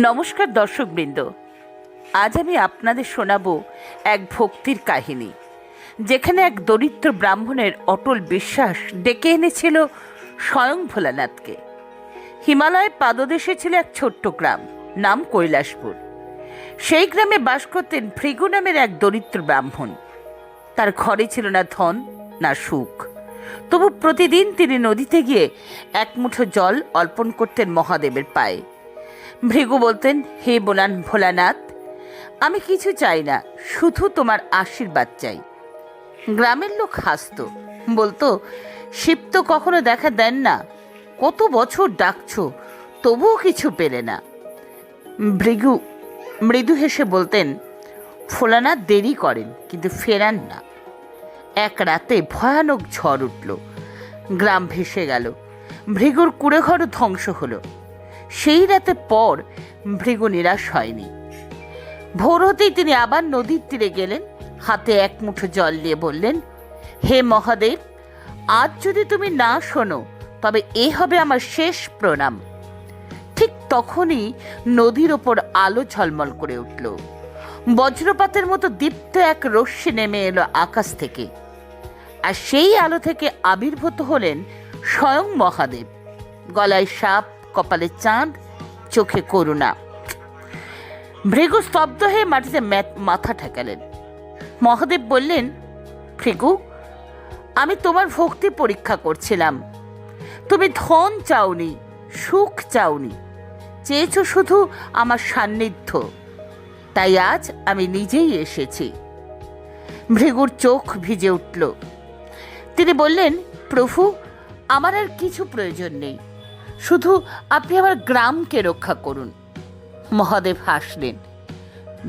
নমস্কার দর্শকবৃন্দ। আজ আমি আপনাদের শোনাব এক ভক্তির কাহিনী, যেখানে এক দরিদ্র ব্রাহ্মণের অটল বিশ্বাস ডেকে এনেছিল স্বয়ং ভোলানাথকে। হিমালয়ের পাদদেশে ছিল এক ছোট্ট গ্রাম, নাম কৈলাসপুর। সেই গ্রামে বাস করতেন ভৃগু নামের এক দরিদ্র ব্রাহ্মণ। তার ঘরে ছিল না ধন, না সুখ। তবু প্রতিদিন তিনি নদীতে গিয়ে এক মুঠো জল অর্পণ করতেন মহাদেবের পায়ে। ভৃগু বলতেন, হে বোলান ভোলানাথ, আমি কিছু চাই না, শুধু তোমার আশীর্বাদ চাই। গ্রামের লোক হাসত, বলতো, শিব তো কখনো দেখা দেন না, কত বছর ডাকছো, তবুও কিছু পেলে না। ভৃগু মৃদু হেসে বলতেন, ভোলানাথ দেরি করেন, কিন্তু ফেরান না। এক রাতে ভয়ানক ঝড় উঠল, গ্রাম ভেসে গেল, ভৃগুর কুড়েঘরও ধ্বংস হলো। সেই রাতে পর ভৃগু নিরাশ হয়নি। ভোর হতেই তিনি আবার নদীর তীরে গেলেন, হাতে এক মুঠো জল নিয়ে বললেন, হে মহাদেব, আজ যদি তুমি না শোনো, তবে এ হবে আমার শেষ প্রণাম। ঠিক তখনই নদীর ওপর আলো ঝলমল করে উঠল। বজ্রপাতের মতো দীপ্ত এক রশ্মি নেমে এলো আকাশ থেকে। আর সেই আলো থেকে আবির্ভূত হলেন স্বয়ং মহাদেব। গলায় সাপ কপালে চাঁদ, চোখে করুণা। ভৃগু স্তব্ধ হয়ে মাটিতে মাথা ঠেকালেন। মহাদেব বললেন, ভৃগু, আমি তোমার ভক্তি পরীক্ষা করছিলাম। তুমি ধন চাওনি, সুখ চাওনি, চেয়েছো শুধু আমার সান্নিধ্য। তাই আজ আমি নিজেই এসেছি। ভৃগুর চোখ ভিজে উঠল। তিনি বললেন, প্রভু, আমার আর কিছু প্রয়োজন নেই। শুধু আপনি আমার গ্রামকে রক্ষা করুন। মহাদেব হাসলেন।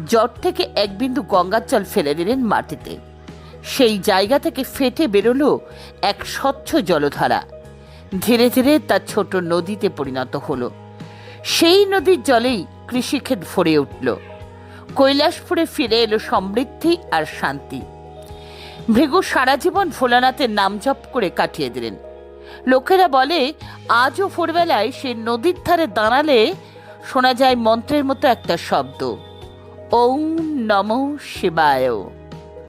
জট থেকে এক বিন্দু গঙ্গার জল ফেলে দিলেন মাটিতে। সেই জায়গা থেকে ফেটে বেরোলো এক স্বচ্ছ জলধারা। ধীরে ধীরে তা ছোট নদীতে পরিণত হলো। সেই নদীর জলেই কৃষিক্ষেত ভরে উঠল। কৈলাসপুরে ফিরে এলো সমৃদ্ধি আর শান্তি। ভৃগু সারা জীবন ভোলানাথের নাম জপ করে কাটিয়ে দিলেন। লোকেরা বলে আজও ভোরবেলায় সে নদীর ধারে দাঁড়ালে শোনা যায় মন্ত্রের মতো একটা শব্দ। ওম নম শিবায়।